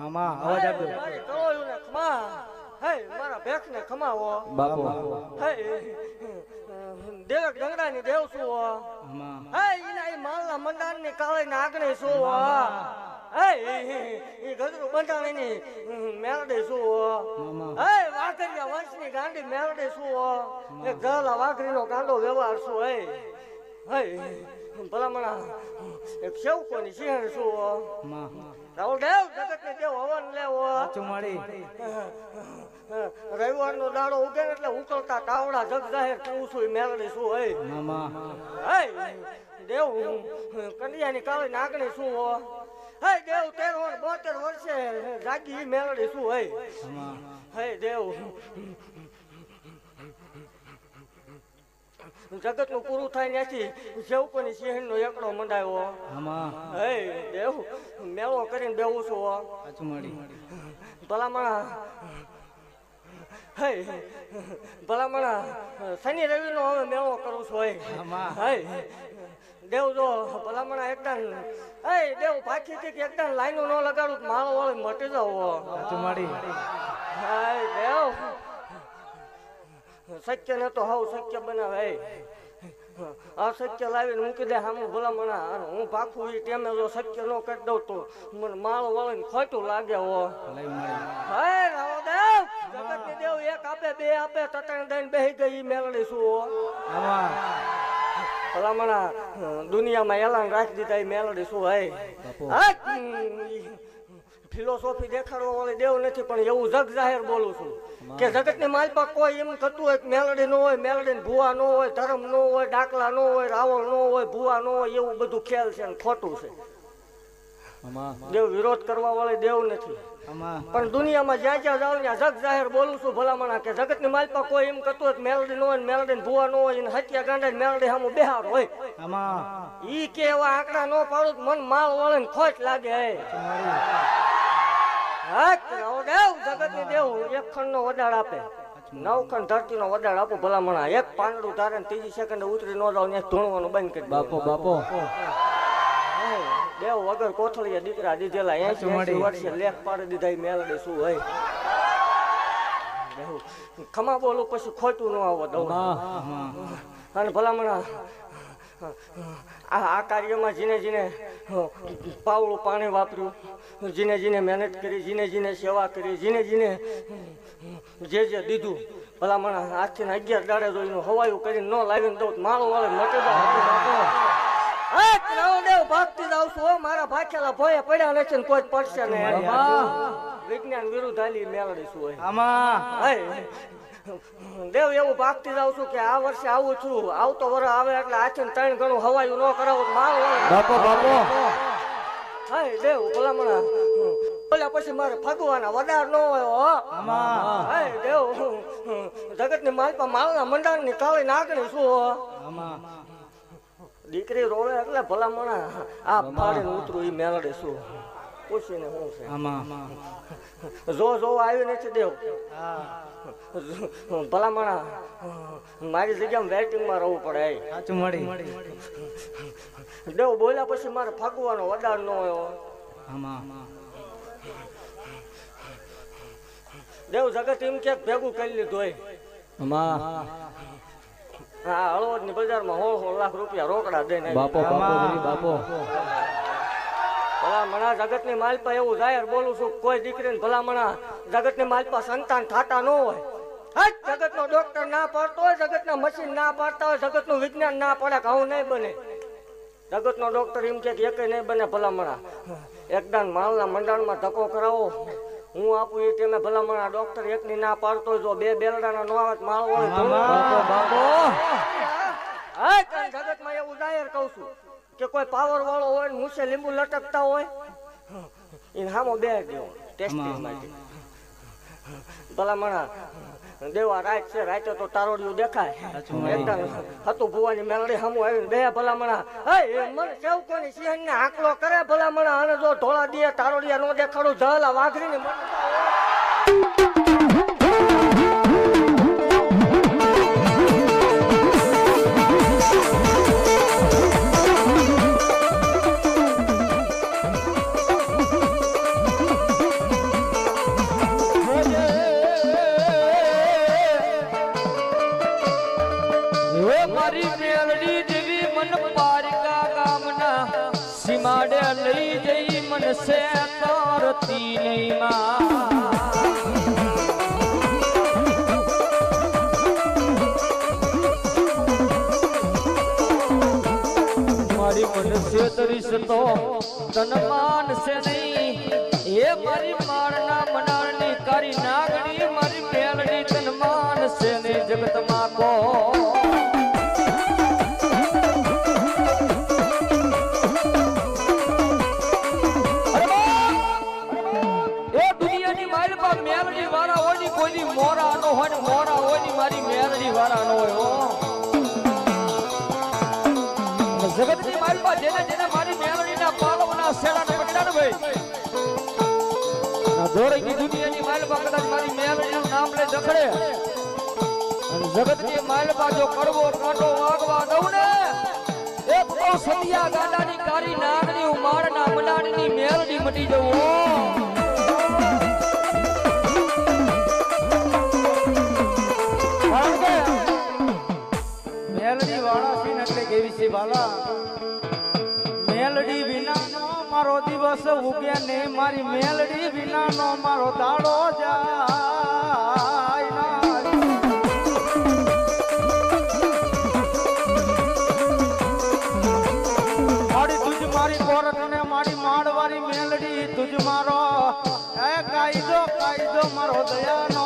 મામા અવાજ આપ્યો મારી કરોળીઓને ખમા. હે મારા ભેખને ખમાવો. બાપુ. હે દેવક ડંગડાની દેવ શું હો? ઈના ઈ માલના મંડાણની કાળી આગને શું હો? હે ઈ ગજરું બંધાણીની મેલડી શું હો? મામા. હે વાઘરિયા વંશની ગાંડી મેળડે શું હો? એક જલા વાઘરીનો ગાંડો વ્યવહાર શું હે? હે ભલામણા એક સેવકોની સિંહણ શું હો? માં રાહુલ દેવ જગતને દેવ હવન લેવો. ચુમાડી રવિવારનો દાડો ઉગે એટલે ઉકળતા તાવડા જગ જાહેર કેવું છું ઈ શું હે મામા. દેવ કન્યાની કાળી નાગણી શું હો. હે દેવ તેર વર્ષ બોતેર વર્ષે જાગી ઈ મેલડી શું હે મામા. હે દેવ. જગતનું પૂરું થાય ત્યાંથી સેવકોની સિંહણનો એકડો મંડાયો. હે દેવ. મેળો કરીને બેવું છું. ચુમાડી ભલામણા હે ભલામણા શનિ રવિનો હવે મેળો કરું છું હે મામા દેવ જો ભલામણા એકદમ એ દેવ પાછી થી એકદમ લાઈનો ન લગાડું તો માળો વાળી મટી જાવ હો. ચુમાડી હે દેવ. શક્ય ને તો હાવ શક્ય બનાવે અસત્ય લાવીને મૂકી દે સામું ભલામણા હું પાકું એ ટેમે જો સત્ય ન કરી દઉં તો મને માળ વળીને ખોટું લાગે હો. હે રાવદેવ જગતની દેવ એક આપે બે આપે તટણ દઈને બેહી ગઈ મેળડી શું ભલામણા દુનિયામાં એલાન રાખી દીધા એ મેળડી શું હે? ફિલોસોફી દેખાડવા વાળી દેવ નથી પણ એવું જગ જાહેર બોલું છું. કે જગતની માલપા કોઈ એમ થતું હોય મેલડી ન હોય મેલડી ને ભૂવા ન હોય ધર્મ ન હોય ડાકલા ન હોય રાવણ ન હોય ભૂવા ન હોય એવું બધું ખેલ છે ને ખોટું છે. દેવ વિરોધ કરવા વાળી દેવ નથી. પણ દુનિયામાં જ્યાં જ્યાં જાઉં ત્યાં જગ જાહેર બોલું છું ભલામણા કે જગતની માલપા કોઈ એમ કરતું હોય મેલડી ન હોય ને મેલડી ને ભૂવા ન હોય એને હત્યા ગાંડા મેલડી સામે બેહાર હોય. ઈ કે એવા આંકડા ન પાડું મન માલ વળે ખોટ લાગે. દેવ એક ખંડનો વડાડ આપે. નવ ખંડ ધરતીનો વડાડ આપો ભલામણા. એક પાંદડું ધારે ત્રીજી સેકન્ડ ઉતરી ન જાવ ત્યાં ધૂણવાનું બંધ કરી બાપો બાપો. દેવ વગર કોથળીએ દીકરા દીધેલા એસી એસી વર્ષે લેખ પાડી દીધા મેલડી શું હોય? ખમા બોલું પછી ખોટું ન આવો દઉં. અને ભલામણા આ કાર્યમાં જીને જીને પાવળું પાણી વાપર્યું. જીને જીને મહેનત કરી જીને જીને સેવા કરી જીને જીને જે જે દીધું. ભલા મને આજથી ને અગિયાર દાડે જોઈને હવાયું કરીને ન લાવીને દઉં માળું વાળે મટી જાય ભાગતી જાવ છું મારા ભાખેલા ભોય પડ્યા નથી કોઈ પડશે નહીં. વિજ્ઞાન વિરુદ્ધ હાલી મેળવીશું હે, દેવ એવું ભાગતી જાઉં છું કે આ વર્ષે આવું છું. આવતો વર આવે એટલે આથી ને ત્રણ ગણું હવાયું ન કરાવું મારું. બાપો બાપો. હાય દેવ ભલામણા. બોલ્યા પછી મારે ફગવાના વડાર ન હોય હો. મામા હાય દેવ જગતની માલપા માલના મંડાણની કાળી નાગણી શું હો. દીકરી રોવે એટલે ભલામણા. આ પાડે ઉતરું એ મેળડે શું પૂછીને હું છે? જો જો આવ્યું નથી દેવ. ભલા ભલામણા મારી જગ્યામાં વેટિંગમાં રહેવું પડે સાચું મળી. દેવ બોલ્યા પછી મારે ફાગવાનો વડાર ન હોય. દેવ જગત એમ કે ભેગું કરી લીધું હોય. હા હળવદની બજારમાં હોળ હોળ લાખ રૂપિયા રોકડા દઈને. બાપો બાપો બાપો. ભલામણા જગતની માલપા એવું જાહેર બોલું છું કોઈ દીકરીને ભલામણા જગતની માલપા સંતાન થાતા ન હોય. જગત નો ડોક્ટર ના પાડતો હોય જગત ના મશીન ના પાડતા હોય જગતનું વિજ્ઞાન ના પડે કે આવું નહીં બને. જગત નો ડોક્ટર એમ કે એક નહીં બને ભલામણા. એકદમ માલના મંડાણમાં ધક્કો કરાવો. હું આપું એ તમે ભલામણા ડોક્ટર એક ની ના પાડતો જો બે બેલડાના નો આવે માળો હોય જગતમાં એવું જાહેર કહું છું. કે કોઈ પાવર વાળો હોય ને મૂછે લીંબુ લટકતા હોય એને હામો બે દેવો ટેસ્ટિંગ માટે. ભલામણા દેવા રાત છે રાતે તો તારોડિયું દેખાય. હતું ભુવાની મેલડી હમું આવીને બે ભલામણા હે એ મને સેવકોની સિંહ ને આંકલો કરે ભલામણા અને જો ઢોળા દે તારોડિયા નો દેખાડું જલા વાઘરી ને મારી મનસે તરીશ તો તન માનશે નહીં. એ મારી માળના મનાળની કરી નાગણી નો શેડાને પકડ્યા ને ભાઈ જો કરવો કાંટો વાગવા દઉં ને, એક તો સતિયા ગાડાની કારી નાગની ઉમાડના મડાડની મેલડી મટી જવું મેલડી વિનાનો મારો દિવસ ઉગે ને મારી મેલડી વિનાનો મારો દાડો જાય ના. મારી તુજ મારી કોરટ ને મારી માડવારી મેલડી તુજ મારો, એ કાયદો કાયદો મારો દયાનો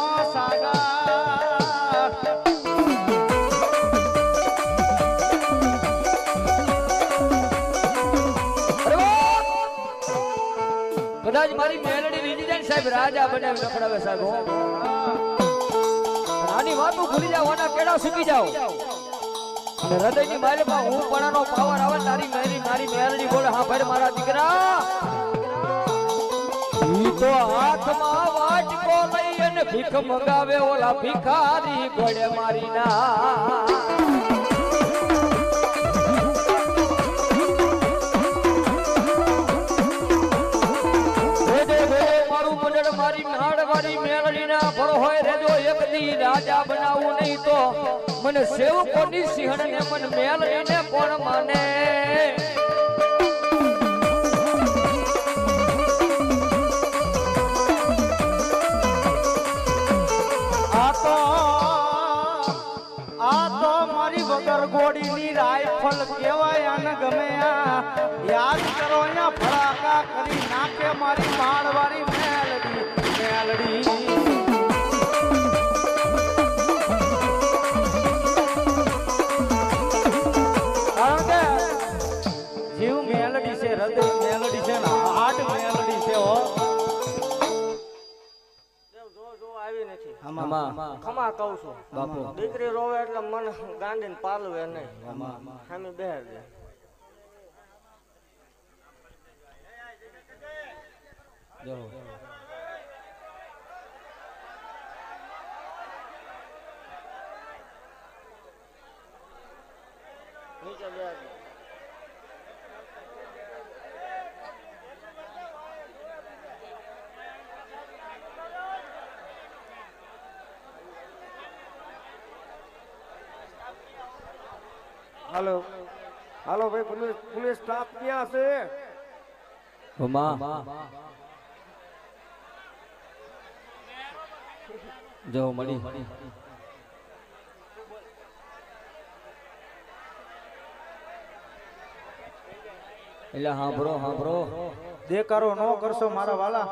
કદાચ મારી મેલડી રીજી જાય સાહેબ, રાજા બનાવી રખડાવે સાહેબ. આની વાતો ભૂલી જાવ આના કેડા સુકી જાવ હૃદયની માલમાં હું પણાનો પાવર આવે, તારી મેરી, મારી મેલડી બોલે, હા ભાઈ મારા દીકરા. ઈ તો હાથમાં વાટકો લઈ અને ભીખ મગાવે ઓલા ભિખારી ગોળે મારી ના. હાડવારી મેળડીના ફળ હોય રેજો એક દી રાજા બનાવું નહીં તો. મને સેવકોની સિંહણ ને મન મેળડીને કોણ માને? કહેવાય આને ગમે યાદ કરો અહીંયા ફડાકા કરી નાખે મારી માળવાળી મેલડી મેલડી. જીવ મેલડી છે, હૃદય મેલડી છે ને, હાર્ટ મેલડી છે હો. ખમા કહું છું. બાપુ. દીકરી રોવે એટલે મન ગાંડીને પાલવે નહીં. સામે બેર દે જો. હાલો. હાલો ભાઈ પોલીસ પોલીસ સ્ટાફ ક્યાં છે? જો મળી. એટલે હાંભળો હાંભળો. દેકારો ન કરશો મારા વાલા.